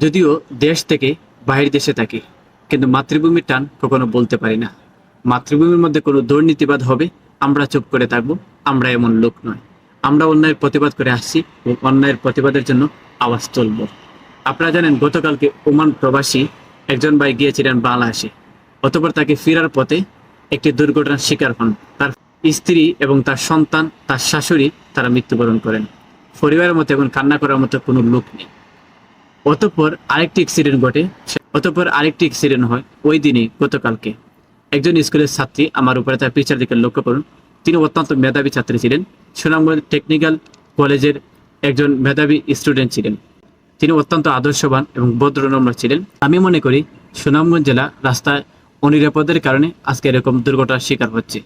যদিও দেশ থেকে বাহির দেশে থাকি, কিন্তু মাতৃভূমির টান কখনো বলতে পারি না। মাতৃভূমির মধ্যে কোনো দুর্নীতিবাদ হবে, আমরা চুপ করে থাকব, আমরা এমন লোক নয় আমরা অন্যায়ের প্রতিবাদ করে আসছি এবং অন্যায়ের প্রতিবাদের জন্য আওয়াজ তুলব। আপনারা জানেন, গতকালকে ওমান প্রবাসী একজন ভাই গিয়েছিলেন বাংলাদেশে। অতপর তাকে ফেরার পথে একটি দুর্ঘটনার শিকার হন। তার স্ত্রী এবং তার সন্তান, তার শাশুড়ি, তারা মৃত্যুবরণ করেন। পরিবারের মতো এখন কান্না করার মতো কোনো লোক নেই। অতঃপর আরেকটি অ্যাক্সিডেন্ট ঘটে অতঃপর আরেকটি অ্যাক্সিডেন্ট হয় ওই দিনই গতকালকে। একজন স্কুলের ছাত্রী আমার উপরে তার পিছার দিকে লক্ষ্য করুন। তিনি অত্যন্ত মেধাবী ছাত্রী ছিলেন। সুনামগঞ্জ টেকনিক্যাল কলেজের একজন মেধাবী স্টুডেন্ট ছিলেন। তিনি অত্যন্ত আদর্শবান এবং ভদ্রনম্র ছিলেন। আমি মনে করি সুনামগঞ্জ জেলা রাস্তায় অনিরাপদের কারণে আজকে এরকম দুর্ঘটনার শিকার হচ্ছে।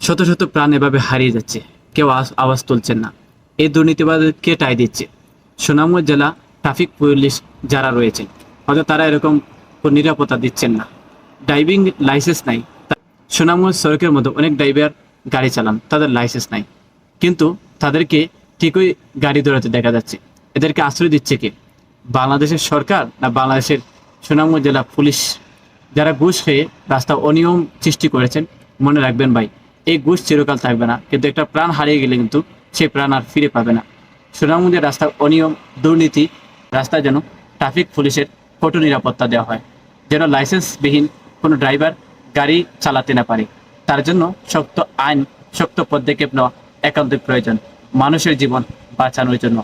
শত শত প্রাণ এভাবে হারিয়ে যাচ্ছে। কেউ আওয়াজ- তুলছেন না। এই দুর্নীতিবাদ কে টাই দিচ্ছে। সুনামগঞ্জ জেলা ট্রাফিক পুলিশ যারা রয়েছেন হয়তো তারা এরকম নিরাপত্তা দিচ্ছেন না। ড্রাইভিং লাইসেন্স নাই। সুনামগঞ্জ সড়কের মধ্যে অনেক ড্রাইভার গাড়ি চালান, তাদের লাইসেন্স নাই। কিন্তু তাদেরকে ঠিকই গাড়ি দৌড়াতে দেখা যাচ্ছে। এদেরকে আশ্রয় দিচ্ছে কে? বাংলাদেশের সরকার না বাংলাদেশের সুনামগঞ্জ জেলা পুলিশ? যারা ঘুষ খেয়ে রাস্তা অনিয়ম সৃষ্টি করেছেন, মনে রাখবেন ভাই, এই ঘুষ চিরকাল থাকবে না। কিন্তু একটা প্রাণ হারিয়ে গেলে কিন্তু সেই প্রাণ আর ফিরে পাবে না। সুনামগঞ্জের রাস্তার অনিয়ম, দুর্নীতি রাস্তায় যেন ট্রাফিক পুলিশের কঠোর নিরাপত্তা দেওয়া হয়, যেন লাইসেন্সবিহীন কোনো ড্রাইভার গাড়ি চালাতে না পারে। তার জন্য শক্ত আইন, শক্ত পদক্ষেপ নেওয়া একান্তই প্রয়োজন মানুষের জীবন বাঁচানোর জন্য।